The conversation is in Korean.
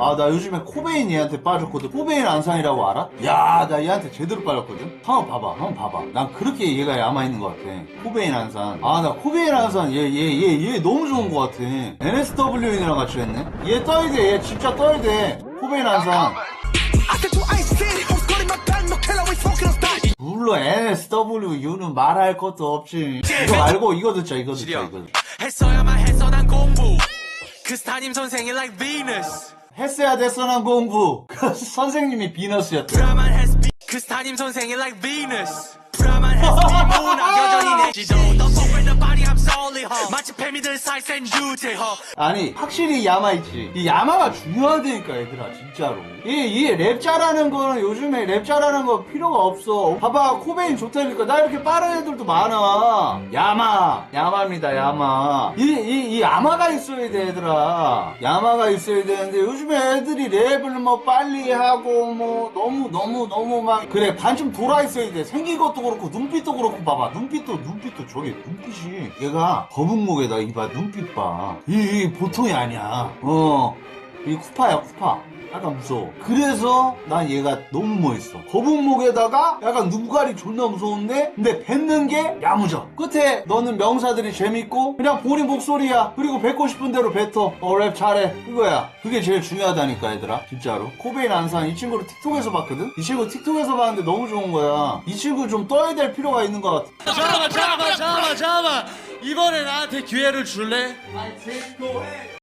아 나 요즘에 코베인 얘한테 빠졌거든. 코베인 안산이라고 알아? 야 나 얘한테 제대로 빠졌거든. 한번 봐봐 한번 봐봐. 난 그렇게 얘가 야마있는 것 같아. 코베인 안산. 아나 코베인 안산 얘얘 얘 얘 너무 좋은 것 같아. NSW인이랑 같이 했네. 얘 떠야 돼 얘 진짜 떠야 돼. 코베인 style. 물론 NSWU는 말할 것도 없지. 이거 말고 이거 듣자 이거 듣자. 이거 했어야만 했어 난 공부. 그 스타님 선생이 like Venus 했어야 됐어 난 공부. 그 선생님이 했비 그 스타님 선생이 like Venus 아니 확실히 야마 있지. 이 야마가 중요하다니까 얘들아 진짜로. 이랩 잘하는 거는 요즘에 랩 잘하는 거 필요가 없어. 봐봐 코베인 좋다니까. 나 이렇게 빠른 애들도 많아. 야마. 야마입니다 야마. 이, 이, 이 야마가 있어야 돼 얘들아. 야마가 있어야 되는데 요즘에 애들이 랩을 뭐 빨리 하고 뭐 너무 너무 너무 막 그래 반쯤 돌아 있어야 돼. 생긴 것도 그렇고 눈 빛도 그렇고 봐봐. 눈빛도 눈빛도 저게 눈빛이 얘가 거북목에다 이봐. 눈빛 봐이 이 보통이 아니야. 어이 쿠파야 쿠파 약간 무서워. 그래서 난 얘가 너무 멋있어. 거북목에다가 약간 눈깔이 존나 무서운데 근데 뱉는 게 야무져. 끝에 너는 명사들이 재밌고 그냥 본인 목소리야. 그리고 뱉고 싶은 대로 뱉어. 어 랩 잘해. 이거야. 그게 제일 중요하다니까 얘들아. 진짜로. 코베인 안산 이 친구를 틱톡에서 봤거든? 이 친구 틱톡에서 봤는데 너무 좋은 거야. 이 친구 좀 떠야 될 필요가 있는 것 같아. 잠깐만 잠깐만 잠깐만 잠깐만. 이번에 나한테 기회를 줄래?